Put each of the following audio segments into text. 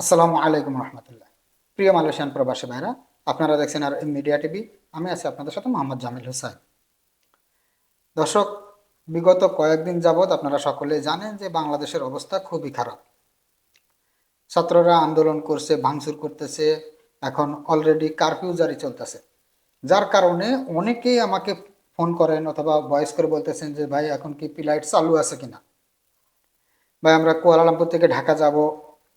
আসসালামু আলাইকুম রহমতুল্লাহ। প্রিয় মালয়েশিয়ান প্রবাসী ভাইরা, আপনারা দেখছেন আর মিডিয়া টিভি, আমি আছি আপনাদের সাথে মোহাম্মদ জামিল হোসাইন। দর্শক, বিগত কয়েকদিন যাবৎ আপনারা সকলে জানেন যে বাংলাদেশের অবস্থা খুবই খারাপ। ছাত্ররা আন্দোলন করছে, ভাঙচুর করতেছে, এখন অলরেডি কারফিউ জারি চলতেছে। যার কারণে অনেকেই আমাকে ফোন করেন অথবা ভয়েস করে বলতেছেন যে, ভাই, এখন কি পিলাইট চালু আছে কিনা? ভাই, আমরা কুয়ালালামপুর থেকে ঢাকা যাব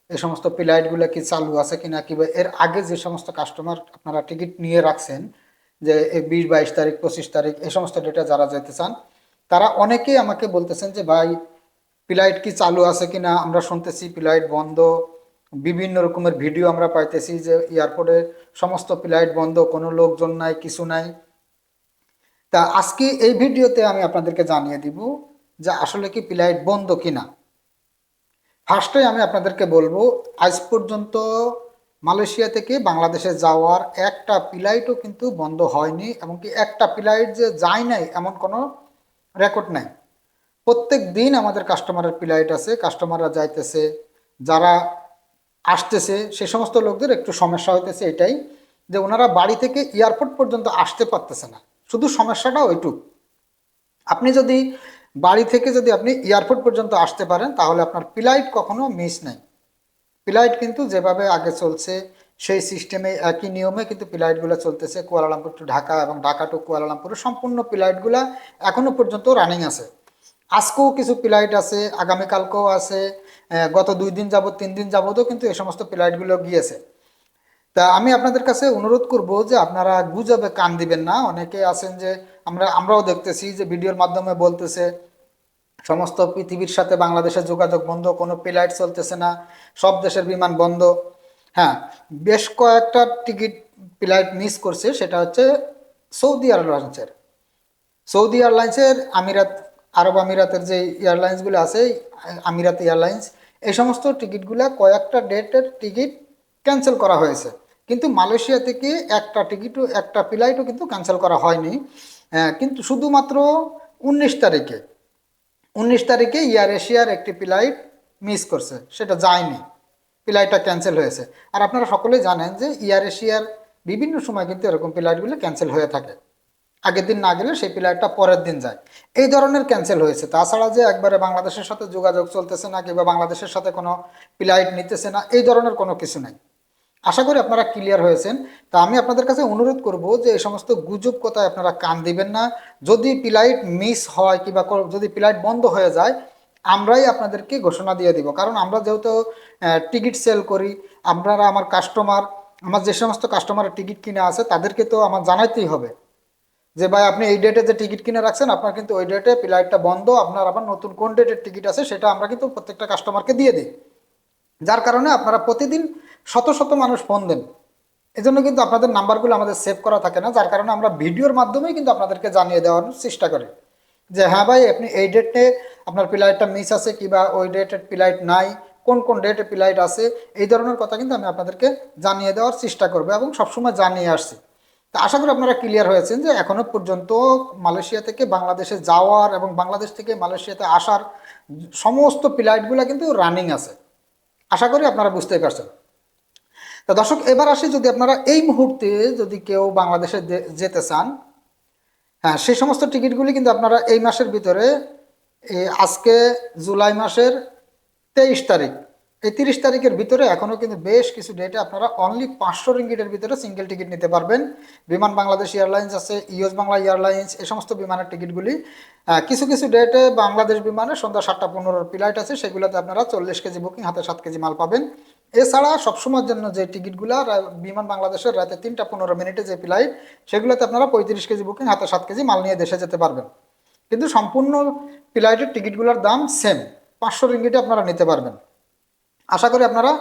এই সমস্ত প্লাইটগুলো কি চালু আছে কিনা কিংবা এর আগে যে সমস্ত কাস্টমার আপনারা টিকিট নিয়ে রাখছেন, যে বিশ, বাইশ তারিখ, পঁচিশ তারিখ এই সমস্ত ডেটা যারা যেতে চান, তারা অনেকেই আমাকে বলতেছেন যে, ভাই, প্লাইট কি চালু আছে কিনা? আমরা শুনতেছি প্লাইট বন্ধ। বিভিন্ন রকমের ভিডিও আমরা পাইতেছি যে এয়ারপোর্টে সমস্ত প্লাইট বন্ধ, কোনো লোকজন নাই, কিছু নাই। তা আজকে এই ভিডিওতে আমি আপনাদেরকে জানিয়ে দিব যে, আসলে কি প্লাইট বন্ধ কিনা। ফার্স্টে আমি আপনাদেরকে বলব, আজ পর্যন্ত মালয়েশিয়া থেকে বাংলাদেশে যাওয়ার একটা ফ্লাইটও কিন্তু বন্ধ হয়নি এমনকি একটা ফ্লাইট যে যায় নাই এমন কোনো রেকর্ড নাই। প্রত্যেক দিন আমাদের কাস্টমারের ফ্লাইট আছে কাস্টমাররা যাইতেছে, যারা আসতেছে, সে সমস্ত লোকদের একটু সমস্যা হইতেছে এটাই যে ওনারা বাড়ি থেকে এয়ারপোর্ট পর্যন্ত আসতে পারতেছে না। শুধু সমস্যাটা ওইটুক। আপনি যদি বাড়ি থেকে যদি আপনি এয়ারপোর্ট পর্যন্ত আসতে পারেন, তাহলে আপনার ফ্লাইট কখনো মিস নাই। ফ্লাইট কিন্তু যেভাবে আগে চলছে, সেই সিস্টেমে একই নিয়মে কিন্তু ফ্লাইটগুলো চলতেছে। কুয়ালালামপুর টু ঢাকা এবং ঢাকা টু কুয়ালালামপুরের সম্পূর্ণ ফ্লাইটগুলো এখনও পর্যন্ত রানিং আছে। আজকেও কিছু ফ্লাইট আছে, আগামীকালকেও আছে গত দুই দিন যাবত তিন দিন যাবতও কিন্তু এই সমস্ত ফ্লাইটগুলো গিয়েছে। তা আমি আপনাদের কাছে অনুরোধ করব যে আপনারা গুজবে কান দিবেন না। অনেকে আছেন যে আমরা, আমরাও দেখতেছি যে ভিডিওর মাধ্যমে বলতেছে সমস্ত পৃথিবীর সাথে বাংলাদেশের যোগাযোগ বন্ধ কোনো ফ্লাইট চলতেছে না সব দেশের বিমান বন্ধ। হ্যাঁ বেশ কয়েকটা টিকিট ফ্লাইট মিস করছে সেটা হচ্ছে সৌদি এয়ারলাইন্সের। সৌদি এয়ারলাইন্সের আমিরাত আরব আমিরাতের যে এয়ারলাইন্সগুলো আছে আমিরাত এয়ারলাইন্স এই সমস্ত টিকিটগুলো কয়েকটা ডেটের টিকিট ক্যান্সেল করা হয়েছে। কিন্তু মালয়েশিয়া থেকে একটা টিকিটও একটা ফ্লাইটও কিন্তু ক্যান্সেল করা হয়নি। আহ, কিন্তু শুধুমাত্র উনিশ তারিখে উনিশ তারিখে এয়ার এশিয়ার একটি ফ্লাইট মিস করছে। সেটা যায়নি। ফ্লাইটটা ক্যান্সেল হয়েছে। আর আপনারা সকলেই জানেন যে এয়ার এশিয়ার বিভিন্ন সময় কিন্তু এরকম ফ্লাইটগুলো ক্যান্সেল হয়ে থাকে। আগের দিন না গেলে সেই ফ্লাইটটা পরের দিন যায়। এই ধরনের ক্যান্সেল হয়েছে। তাছাড়া যে একবারে বাংলাদেশের সাথে যোগাযোগ চলতেছে না কিংবা বাংলাদেশের সাথে কোনো ফ্লাইট নিতেছে না, এই ধরনের কোনো কিছু নাই। আশা করি আপনারা ক্লিয়ার হয়েছেন। তা আমি আপনাদের কাছে অনুরোধ করব যে এই সমস্ত গুজব কথায় আপনারা কান দিবেন না। যদি ফ্লাইট মিস হয় কিংবা যদি ফ্লাইট বন্ধ হয়ে যায়, আমরাই আপনাদেরকে ঘোষণা দিয়ে দিব। কারণ আমরা যেহেতু টিকিট সেল করি, আপনারা আমার কাস্টমার আমার যে সমস্ত কাস্টমারের টিকিট কিনে আছে, তাদেরকে তো আমার জানাইতেই হবে। যে ভাই, আপনি এই ডেটে যে টিকিট কিনে রাখছেন, আপনার কিন্তু ওই ডেটে ফ্লাইটটা বন্ধ, আপনার আবার নতুন কোন ডেটের টিকিট আছে, সেটা আমরা কিন্তু প্রত্যেকটা কাস্টমারকে দিয়ে দিই। যার কারণে আপনারা প্রতিদিন শত শত মানুষ ফোন দেন। এজন্য কিন্তু আপনাদের নাম্বারগুলো আমাদের সেভ করা থাকে না, যার কারণে আমরা ভিডিওর মাধ্যমেই কিন্তু আপনাদেরকে জানিয়ে দেওয়ার চেষ্টা করি। যে হ্যাঁ ভাই, আপনি এই ডেটে আপনার ফ্লাইটটা মিস আছে কিংবা ওই ডেটের ফ্লাইট নাই, কোন কোন ডেটে ফ্লাইট আছে, এই ধরনের কথা কিন্তু আমি আপনাদেরকে জানিয়ে দেওয়ার চেষ্টা করব এবং সবসময় জানিয়ে আসছি। তা আশা করি আপনারা ক্লিয়ার হয়েছেন যে এখনও পর্যন্ত মালয়েশিয়া থেকে বাংলাদেশে যাওয়ার এবং বাংলাদেশ থেকে মালয়েশিয়াতে আসার সমস্ত ফ্লাইটগুলো কিন্তু রানিং আছে। আশা করি আপনারা বুঝতেই পারছেন। তা দর্শক, এবার আসি যদি আপনারা এই মুহূর্তে যদি কেউ বাংলাদেশে যেতে চান হ্যাঁ সেই সমস্ত টিকিটগুলি কিন্তু আপনারা এই মাসের ভিতরে আজকে জুলাই মাসের তেইশ তারিখ, এই তিরিশ তারিখের ভিতরে এখনও কিন্তু বেশ কিছু ডেটে আপনারা অনলি পাঁচশো রিঙ্গিটের ভিতরে সিঙ্গেল টিকিট নিতে পারবেন। বিমান বাংলাদেশ এয়ারলাইন্স আছে, ইউএস বাংলা এয়ারলাইন্স এই সমস্ত বিমানের টিকিটগুলি কিছু কিছু ডেটে বাংলাদেশ বিমানে সন্ধ্যা সাতটা পনেরোর ফ্লাইট আছে, সেগুলোতে আপনারা চল্লিশ কেজি বুকিং হাতে সাত কেজি মাল পাবেন। এছাড়া সবসময়ের জন্য যে টিকিটগুলো বিমান বাংলাদেশের রাতে তিনটা পনেরো মিনিটে যে ফ্লাইট, সেগুলোতে আপনারা পঁয়ত্রিশ কেজি বুকিং, হাতে সাত কেজি মাল নিয়ে দেশে যেতে পারবেন। কিন্তু সম্পূর্ণ ফ্লাইটের টিকিটগুলোর দাম সেম পাঁচশো রিঙ্গিটে আপনারা নিতে পারবেন। আশা করি আপনারা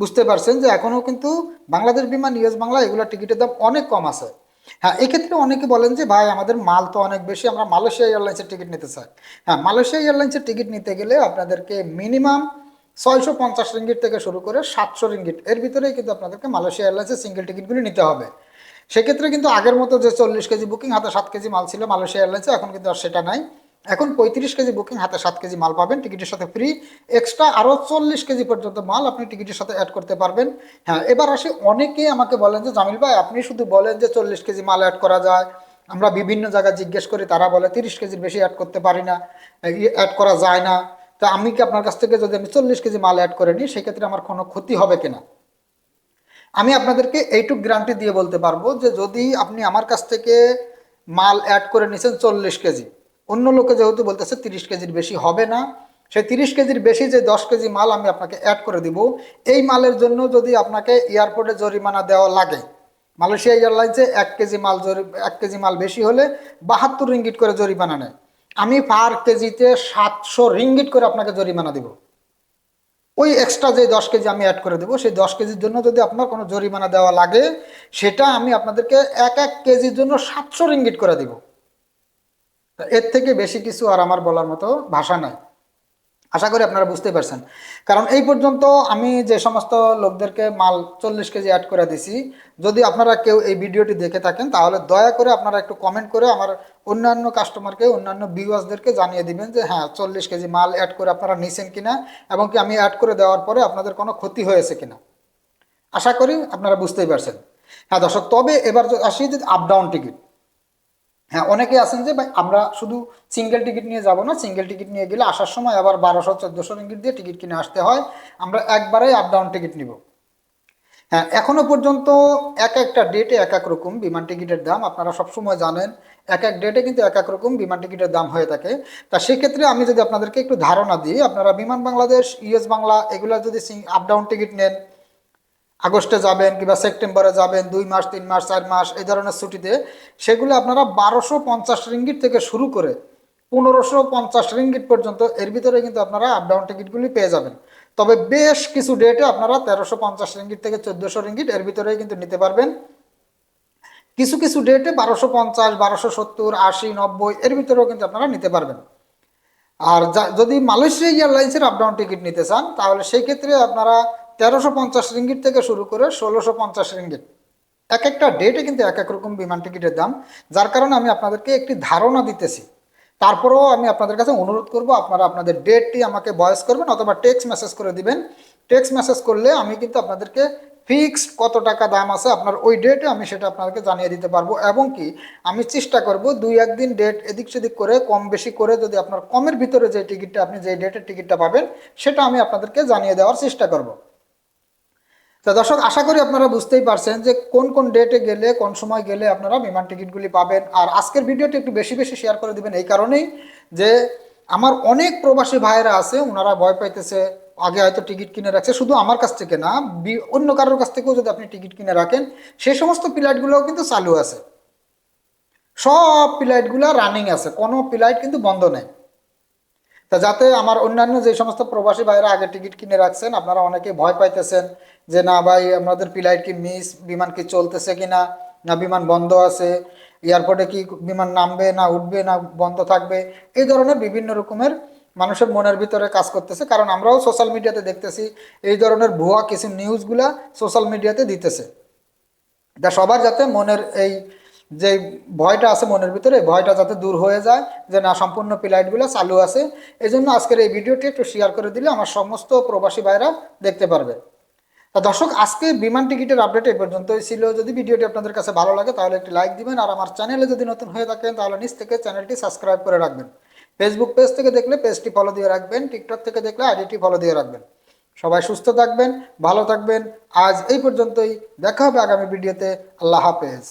বুঝতে পারছেন যে এখনও কিন্তু বাংলাদেশ বিমান ইউএস বাংলা, এগুলোর টিকিটের দাম অনেক কম আছে। হ্যাঁ এক্ষেত্রে অনেকে বলেন যে, ভাই, আমাদের মাল তো অনেক বেশি, আমরা মালয়েশিয়া এয়ারলাইন্সের টিকিট নিতে চাই। হ্যাঁ মালয়েশিয়া এয়ারলাইন্সের টিকিট নিতে গেলে আপনাদেরকে মিনিমাম ছয়শো পঞ্চাশ রিঙ্গিট থেকে শুরু করে সাতশো রিঙ্গিট। এর ভিতরেই কিন্তু আপনাদেরকে মালয়েশিয়া এয়ারলাইন্সের সিঙ্গেল টিকিটগুলি নিতে হবে। সেক্ষেত্রে কিন্তু আগের মতো যে চল্লিশ কেজি বুকিং হাতে সাত কেজি মাল ছিল মালয়েশিয়া এয়ারলাইন্সে, এখন কিন্তু আর সেটা নাই। এখন পঁয়ত্রিশ কেজি বুকিং হাতে সাত কেজি মাল পাবেন টিকিটের সাথে ফ্রি এক্সট্রা আরও চল্লিশ কেজি পর্যন্ত মাল আপনি টিকিটের সাথে অ্যাড করতে পারবেন। হ্যাঁ এবার আসে, অনেকেই আমাকে বলেন যে, জামিল ভাই, আপনি শুধু বলেন যে চল্লিশ কেজি মাল অ্যাড করা যায়। আমরা বিভিন্ন জায়গায় জিজ্ঞেস করি, তারা বলে, তিরিশ কেজির বেশি অ্যাড করতে পারি না। অ্যাড করা যায় না। তো আমি কি আপনার কাছ থেকে যদি আমি চল্লিশ কেজি মাল অ্যাড করে নিই, সেক্ষেত্রে আমার কোনো ক্ষতি হবে কিনা? আমি আপনাদেরকে এইটুক গ্যারান্টি দিয়ে বলতে পারব যে যদি আপনি আমার কাছ থেকে মাল অ্যাড করে নিছেন চল্লিশ কেজি, অন্য লোকে যেহেতু বলতেছে তিরিশ কেজির বেশি হবে না, সেই তিরিশ কেজির বেশি যে দশ কেজি মাল আমি আপনাকে অ্যাড করে দিব, এই মালের জন্য যদি আপনাকে এয়ারপোর্টে জরিমানা দেওয়া লাগে, মালয়েশিয়া এয়ারলাইন্সে এক কেজি মাল জরি এক কেজি মাল বেশি হলে বাহাত্তর রিঙ্গিট করে জরিমানা নেয়। আমি পার কেজিতে সাতশো রিঙ্গিট করে আপনাকে জরিমানা দিব। ওই এক্সট্রা যে দশ কেজি আমি অ্যাড করে দেবো, সেই দশ কেজির জন্য যদি আপনার কোনো জরিমানা দেওয়া লাগে, সেটা আমি আপনাদেরকে এক এক কেজির জন্য সাতশো রিঙ্গিট করে দিব। এর থেকে বেশি কিছু আর আমার বলার মতো ভাষা নাই। আশা করি আপনারা বুঝতে পারছেন। কারণ এই পর্যন্ত আমি যে সমস্ত লোকদেরকে মাল চল্লিশ কেজি অ্যাড করে দিছি, যদি আপনারা কেউ এই ভিডিওটি দেখে থাকেন, তাহলে দয়া করে আপনারা একটু কমেন্ট করে আমার অন্যান্য কাস্টমারকে অন্যান্য ভিউয়ার্সদেরকে জানিয়ে দিবেন যে হ্যাঁ চল্লিশ কেজি মাল অ্যাড করে আপনারা নিছেন কিনা এবং কি আমি অ্যাড করে দেওয়ার পরে আপনাদের কোনো ক্ষতি হয়েছে কিনা? আশা করি আপনারা বুঝতেই পারছেন। হ্যাঁ দর্শক, তবে এবার আসি যে আপ ডাউন টিকিট হ্যাঁ অনেকে আছেন যে, ভাই, আমরা শুধু সিঙ্গেল টিকিট নিয়ে যাব না। সিঙ্গেল টিকিট নিয়ে গেলে আসার সময় আবার বারোশো, চোদ্দোশো রিঙ্গিট দিয়ে টিকিট কিনে আসতে হয়। আমরা একবারেই আপ ডাউন টিকিট নিব। হ্যাঁ এখনও পর্যন্ত এক একটা ডেটে এক এক রকম বিমান টিকিটের দাম। আপনারা সবসময় জানেন, এক এক ডেটে কিন্তু এক এক রকম বিমান টিকিটের দাম হয়ে থাকে। তা সেক্ষেত্রে আমি যদি আপনাদেরকে একটু ধারণা দিই, আপনারা বিমান বাংলাদেশ ইউএস বাংলা, এগুলো যদি আপ ডাউন টিকিট নেন আগস্টে যাবেন কিংবা সেপ্টেম্বরে যাবেন, দুই মাস, তিন মাস, চার মাস, এই ধরনের ছুটিতে সেগুলো আপনারা বারোশো পঞ্চাশ রিঙ্গিট থেকে শুরু করে পনেরোশো পঞ্চাশ রিঙ্গিট পর্যন্ত এর ভিতরে কিন্তু আপনারা আপ ডাউন টিকিটগুলি পেয়ে যাবেন। তবে বেশ কিছু ডেটে আপনারা তেরোশো পঞ্চাশ রিঙ্গিট থেকে চোদ্দোশো রিঙ্গিট এর ভিতরেই কিন্তু নিতে পারবেন। কিছু কিছু ডেটে বারোশো পঞ্চাশ, বারোশো সত্তর, আশি, নব্বই এর ভিতরেও কিন্তু আপনারা নিতে পারবেন। আর যদি মালয়েশিয়া এয়ারলাইন্সের আপ ডাউন টিকিট নিতে চান, তাহলে সেই ক্ষেত্রে আপনারা তেরোশো পঞ্চাশ রিঙ্গিট থেকে শুরু করে ষোলোশো পঞ্চাশ রিঙ্গিট। এক একটা ডেটে কিন্তু এক এক রকম বিমান টিকিটের দাম, যার কারণে আমি আপনাদেরকে একটি ধারণা দিতেছি। তারপরেও আমি আপনাদের কাছে অনুরোধ করব, আপনারা আপনাদের ডেটটি আমাকে বয়স করবেন অথবা টেক্সট মেসেজ করে দিবেন। টেক্সট মেসেজ করলে আমি কিন্তু আপনাদেরকে ফিক্সড কত টাকা দাম আছে, আপনার ওই ডেটে আমি সেটা আপনাদেরকে জানিয়ে দিতে পারব। এবং কি, আমি চেষ্টা করব দুই একদিন ডেট এদিক সেদিক করে, কম বেশি করে যদি আপনার কমের ভিতরে যে টিকিটটা আপনি যে ডেটের টিকিটটা পাবেন, সেটা আমি আপনাদেরকে জানিয়ে দেওয়ার চেষ্টা করব। তা দর্শক, আশা করি আপনারা বুঝতেই পারছেন যে কোন কোন ডেটে গেলে, কোন সময় গেলে আপনারা বিমান টিকিটগুলি পাবেন। আর আজকের ভিডিওটি একটু বেশি বেশি শেয়ার করে দিবেন এই কারণেই যে আমার অনেক প্রবাসী ভাইয়েরা আছে ওনারা ভয় পাইতেছে, আগে হয়তো টিকিট কিনে রাখছে। শুধু আমার কাছ থেকে না অন্য কারোর কাছ থেকেও যদি আপনি টিকিট কিনে রাখেন সেই সমস্ত ফ্লাইটগুলোও কিন্তু চালু আছে। সব ফ্লাইটগুলো রানিং আছে, কোনো ফ্লাইট কিন্তু বন্ধ নেই। তা যাতে আমার অন্যান্য যে সমস্ত প্রবাসী ভাইরা আগে টিকিট কিনে রাখছেন, আপনারা অনেকে ভয় পাইতেছেন যে, না ভাই আমাদের ফ্লাইট কি মিস? বিমান কি চলতেছে কি না না বিমান বন্ধ আছে, এয়ারপোর্টে কি বিমান নামবে না উঠবে না বন্ধ থাকবে? এই ধরনের বিভিন্ন রকমের মানুষের মনের ভিতরে কাজ করতেছে। কারণ আমরাও সোশ্যাল মিডিয়াতে দেখতেছি, এই ধরনের ভুয়া কিছু নিউজগুলা সোশ্যাল মিডিয়াতে দিতেছে। তা সবার যাতে মনের এই যে ভয়টা আছে মনের ভিতরে, ভয়টা যাতে দূর হয়ে যায়, যে না, সম্পূর্ণ ফ্লাইটগুলো চালু আছে। এই জন্য আজকের এই ভিডিওটি একটু শেয়ার করে দিলে আমার সমস্ত প্রবাসী ভাইরা দেখতে পারবে। তা দর্শক, আজকে বিমান টিকিটের আপডেট এই পর্যন্তই ছিল। যদি ভিডিওটি আপনাদের কাছে ভালো লাগে, তাহলে একটি লাইক দিবেন। আর আমার চ্যানেলে যদি নতুন হয়ে থাকেন, তাহলে নিচ থেকে চ্যানেলটি সাবস্ক্রাইব করে রাখবেন। ফেসবুক পেজ থেকে দেখলে পেজটি ফলো দিয়ে রাখবেন। টিকটক থেকে দেখলে আইডিটি ফলো দিয়ে রাখবেন। সবাই সুস্থ থাকবেন, ভালো থাকবেন। আজ এই পর্যন্তই। দেখা হবে আগামী ভিডিওতে। আল্লাহ হাফেজ।